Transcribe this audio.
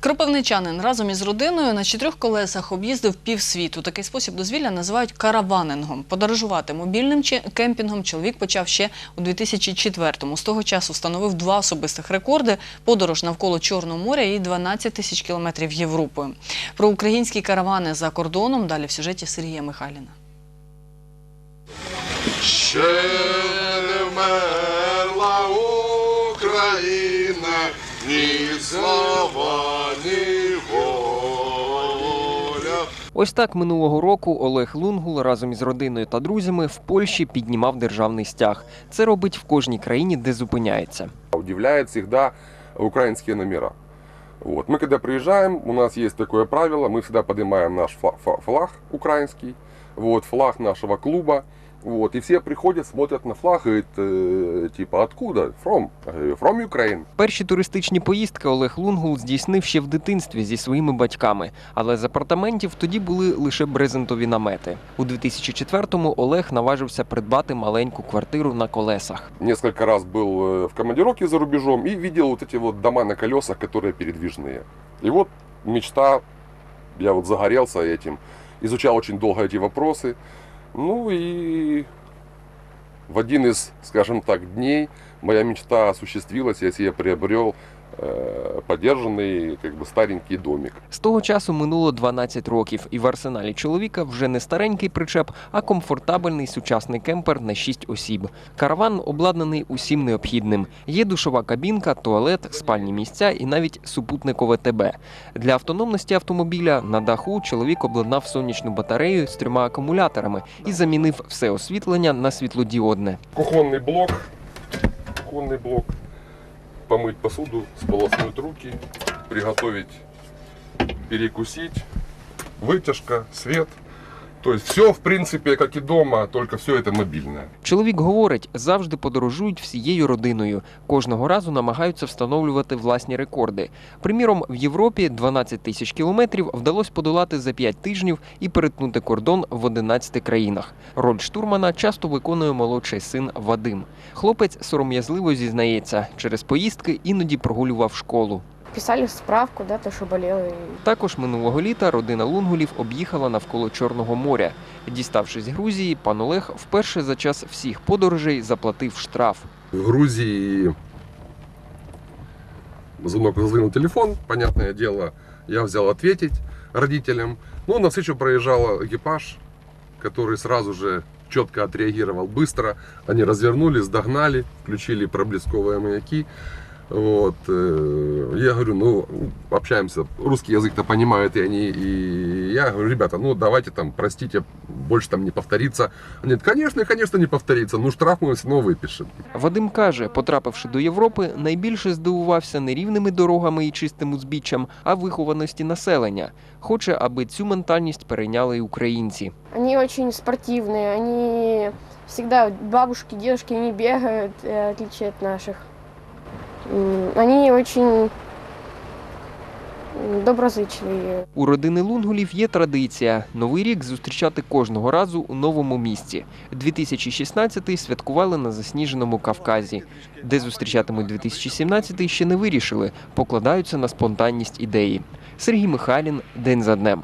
Кропивничанин разом із родиною на чотирьох колесах об'їздив півсвіту. Такий спосіб дозвілля називають караванингом. Подорожувати мобільним кемпінгом чоловік почав ще у 2004-му. З того часу встановив два особистих рекорди – подорож навколо Чорного моря і 12 тисяч кілометрів Європою. Про українські каравани за кордоном далі в сюжеті Сергія Михайліна. Ще ні слава, ні воля. Ось так минулого року Олег Лунгул разом із родиною та друзями в Польщі піднімав державний стяг. Це робить в кожній країні, де зупиняється. удивляет всегда украинские номера. Вот. Мы когда приезжаем, у нас есть такое правило, мы всегда поднимаем наш фла- фа- флаг украинский, вот, флаг нашего клуба, вот, и все приходят, смотрят на флаг, говорят, э, типа, откуда? From? Я говорю, From Ukraine. Перші туристичні поїздки Олег Лунгул здійснив ще в дитинстві зі своїми батьками, але з апартаментів тоді були лише брезентові намети. У 2004-му Олег наважився придбати маленьку квартиру на колесах. Несколько раз был э, в командировке за рубежом и видел вот эти вот дома на колесах, которые передвижные. И вот мечта, я вот загорелся этим, изучал очень долго эти вопросы. Ну и в один из, скажем так, дней моя мечта осуществилась, я себе приобрел э, подержанный, как бы старенький домик. З того часу минуло 12 років, і в арсеналі чоловіка вже не старенький причеп, а комфортабельний сучасний кемпер на 6 осіб. Караван обладнаний усім необхідним. Є душова кабінка, туалет, спальні місця і навіть супутникове ТБ. Для автономності автомобіля на даху чоловік обладнав сонячну батарею з трьома акумуляторами і замінив все освітлення на світлодіодне. Кухонный блок, кухонный блок, помыть посуду, сполоснуть руки, приготовить, перекусить, вытяжка, свет. То все, в принципе, как и дома, только все это мобильное. Чоловік говорить, завжди подорожують всією родиною. Кожного разу намагаються встановлювати власні рекорди. Приміром, в Європі 12 тисяч кілометрів вдалося подолати за 5 тижнів і перетнути кордон в 11 країнах. Роль штурмана часто виконує молодший син Вадим. Хлопець сором'язливо зізнається, через поїздки іноді прогулював школу Писали справку, да, то, что болел. И... Також минулого літа родина Лунгулів об'їхала навколо Чорного моря. Діставшись з Грузії, пан Олег вперше за час всіх подорожей заплатив штраф. В Грузии звонок зазвонил телефон, понятное дело, я взял ответить родителям. Ну, на встречу проезжал экипаж, который сразу же четко отреагировал быстро. Они развернулись, догнали, включили проблесковые маяки. Вот. э, Я говорю, ну, общаемся, русский язык-то понимают и они, и я говорю, ребята, ну, давайте там, простите, больше там не повторится. Они говорят, конечно, конечно, не повторится, ну, штраф мы все равно выпишем. Вадим каже, потрапивши до Європи, найбільше здивувався не рівними дорогами і чистим узбіччям, а вихованості населення. Хоче, аби цю ментальність перейняли й українці. Они очень спортивные, они всегда бабушки, дедушки, они бегают, э, в отличие от наших. М, Они очень м. У родини Лунгулів є традиція новий рік зустрічати кожного разу у новому місці. 2016-й святкували на засніженому Кавказі. Де зустрічатимуть 2017-й, ще не вирішили, покладаються на спонтанність ідеї. Сергій Михайлін день за днем.